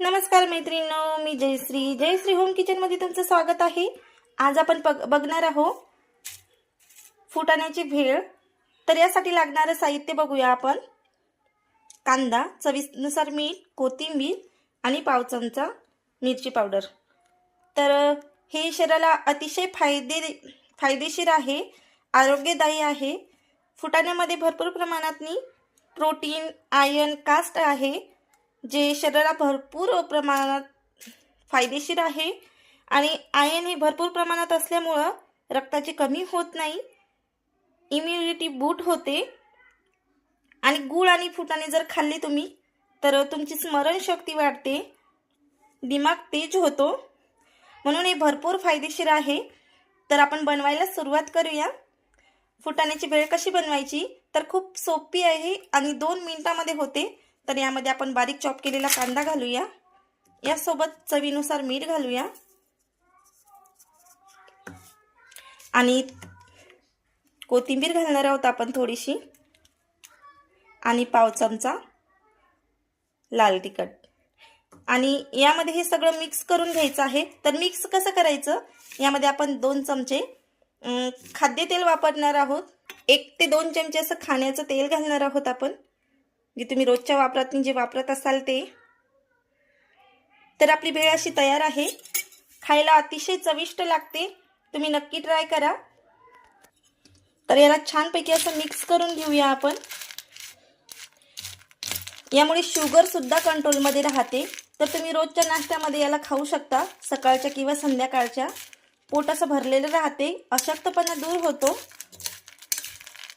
नमस्कार मैत्रिणींनो मी जयश्री. जयश्री होम किचनमध्ये तुमचं स्वागत आहे. आज आपण बघ बघणार आहोत फुटाण्याची भेळ. तर यासाठी लागणारं साहित्य बघूया आपण. कांदा चवीनुसार मीठ कोथिंबीर आणि पाव चमचा मिरची पावडर. तर हे शरीराला अतिशय फायदे फायदेशीर आहे आरोग्यदायी आहे. फुटाण्यामध्ये भरपूर प्रमाणातनी प्रोटीन आयर्न कास्ट आहे. जे शरीराला भरपूर प्रमाणात फायदेशीर आहे आणि आयन हे भरपूर प्रमाणात असल्यामुळं रक्ताची कमी होत नाही इम्युनिटी बूट होते. आणि गूळ आणि फुटाणे जर खाल्ली तुम्ही तर तुमची स्मरणशक्ती वाढते दिमाग तेज होतो. म्हणून हे भरपूर फायदेशीर आहे. तर आपण बनवायला सुरुवात करूया. फुटाण्याची भेळ कशी बनवायची? तर खूप सोपी आहे आणि दोन मिनिटामध्ये होते. तर यामध्ये आपण बारीक चॉप केलेला कांदा घालूया. यासोबत चवीनुसार मीठ घालूया. आणि कोथिंबीर घालणार आहोत आपण थोडीशी. आणि पाव चमचा लाल तिखट. आणि यामध्ये हे सगळं मिक्स करून घ्यायचं आहे. तर मिक्स कसं करायचं? यामध्ये आपण दोन चमचे खाद्यतेल वापरणार आहोत. एक ते दोन चमचे असं खाण्याचं तेल घालणार आहोत आपण. जे तुम्ही रोजच्या वापरात जे वापरत असाल ते. तर आपली भेळ अशी तयार आहे. खायला अतिशय चविष्ट लागते. तुम्ही नक्की ट्राय करा. तर याला छानपैकी असं मिक्स करून घेऊया आपण. यामुळे शुगर सुद्धा कंट्रोलमध्ये राहते. तर तुम्ही रोजच्या नाश्त्यामध्ये याला खाऊ शकता. सकाळच्या किंवा संध्याकाळच्या. पोट असं भरलेलं राहते. अशक्तपणा दूर होतो.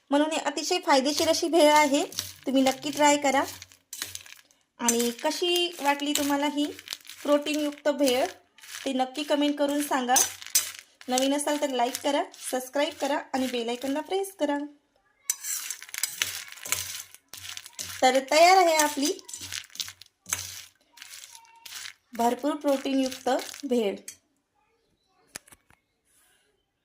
म्हणून हे अतिशय फायदेशीर अशी भेळ आहे. तुम्ही नक्की ट्राय करा. आणि कशी वाटली तुम्हाला ही प्रोटीनयुक्त भेळ ते नक्की कमेंट करून सांगा. नवीन असाल तर लाईक करा सबस्क्राईब करा आणि बेलायकनला प्रेस करा. तर तयार आहे आपली भरपूर प्रोटीनयुक्त भेळ.